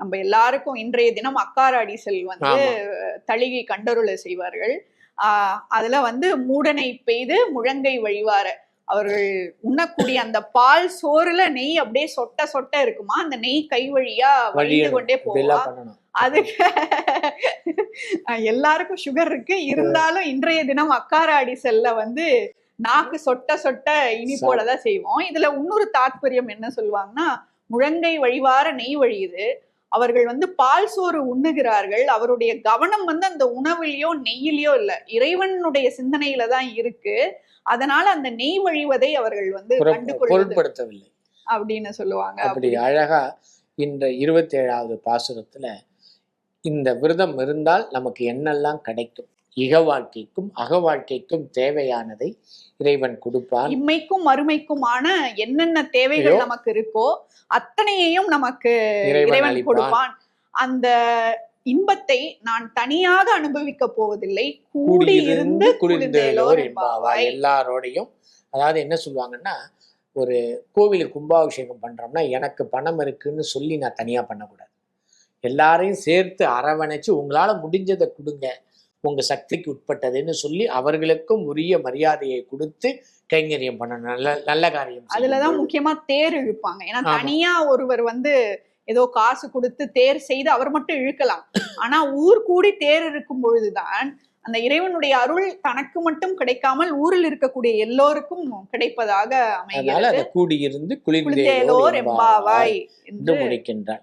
நம்ம எல்லாருக்கும் இன்றைய தினம் அக்கார அடிசல் வந்து. தளிகை கண்டருளை செய்வார்கள். ஆஹ் அதுல வந்து மூடனை பெய்து முழங்கை வழிவார. அவர்கள் உண்ணக்கூடிய அந்த பால் சோறுல நெய் அப்படியே சொட்ட சொட்ட இருக்குமா? அந்த நெய் கை வழியா வழிந்து. கொண்டே பண்ணணும். அதுக்கு எல்லாருக்கும் சுகர் இருக்கு. இருந்தாலும் இன்றைய தினம் அக்கார அடிசல்ல வந்து நாக்கு சொட்ட சொட்ட இனிப்போட தான் செய்வோம். இதுல இன்னொரு தாத்பரியம் என்ன சொல்லுவாங்கன்னா முழங்கை வழிவார நெய் வழியுது. அவர்கள் வந்து பால் சோறு உண்ணுகிறார்கள். அவருடைய கவனம் வந்து அந்த உணவுலயோ நெய்யிலயோ இல்ல. இறைவனுடைய சிந்தனையில தான் இருக்கு. அதனால அந்த நெய் வழிவதை அவர்கள் வந்து பொருட்படுத்தவில்லை. அப்படின்னு சொல்லுவாங்க. அப்படி அழகா இந்த இருபத்தி ஏழாவது பாசுரத்துல இந்த விரதம் இருந்தால் நமக்கு என்னெல்லாம் கிடைக்கும்? இக வாழ்க்கைக்கும் அக வாழ்க்கைக்கும் தேவையானதை இறைவன் கொடுப்பான். இம்மைக்கும் மறுமைக்குமான என்னென்ன தேவைகள். நமக்கு இருக்கோ அத்தனையையும் நமக்கு இறைவன். கொடுப்பான். அந்த இன்பத்தை நான் தனியாக அனுபவிக்க போவதில்லை. கூடி இருந்து குளிர்ந்தேலோர் என்பாவாய். எல்லாரோடையும் அதாவது என்ன சொல்லுவாங்கன்னா ஒரு கோவிலுக்கு கும்பாபிஷேகம் பண்றோம்னா எனக்கு பணம் இருக்குன்னு சொல்லி நான் தனியா பண்ணக்கூடாது. எல்லாரையும் சேர்த்து அரவணைச்சு உங்களால முடிஞ்சதை கொடுங்க. உங்க சக்திக்கு உட்பட்டதுன்னு சொல்லி அவர்களுக்கும் உரிய மரியாதையை கொடுத்து கைங்கரியம் பண்ணணும் நல்ல நல்ல காரியம் அதுலதான். முக்கியமா தேர் இழுப்பாங்க ஏன்னா. தனியா ஒருவர் வந்து ஏதோ காசு கொடுத்து தேர் செய்து அவர் மட்டும் இழுக்கலாம் ஆனா ஊர் கூடி தேர் இருக்கும் பொழுதுதான் அந்த இறைவனுடைய அருள் தனக்கு மட்டும் கிடைக்காமல் ஊரில் இருக்கக்கூடிய எல்லோருக்கும் கிடைப்பதாக அமைகிறது கூடியிருந்து குளிர்ந்தேலோர் எம்பாவாய் என்று முடிக்கின்றார்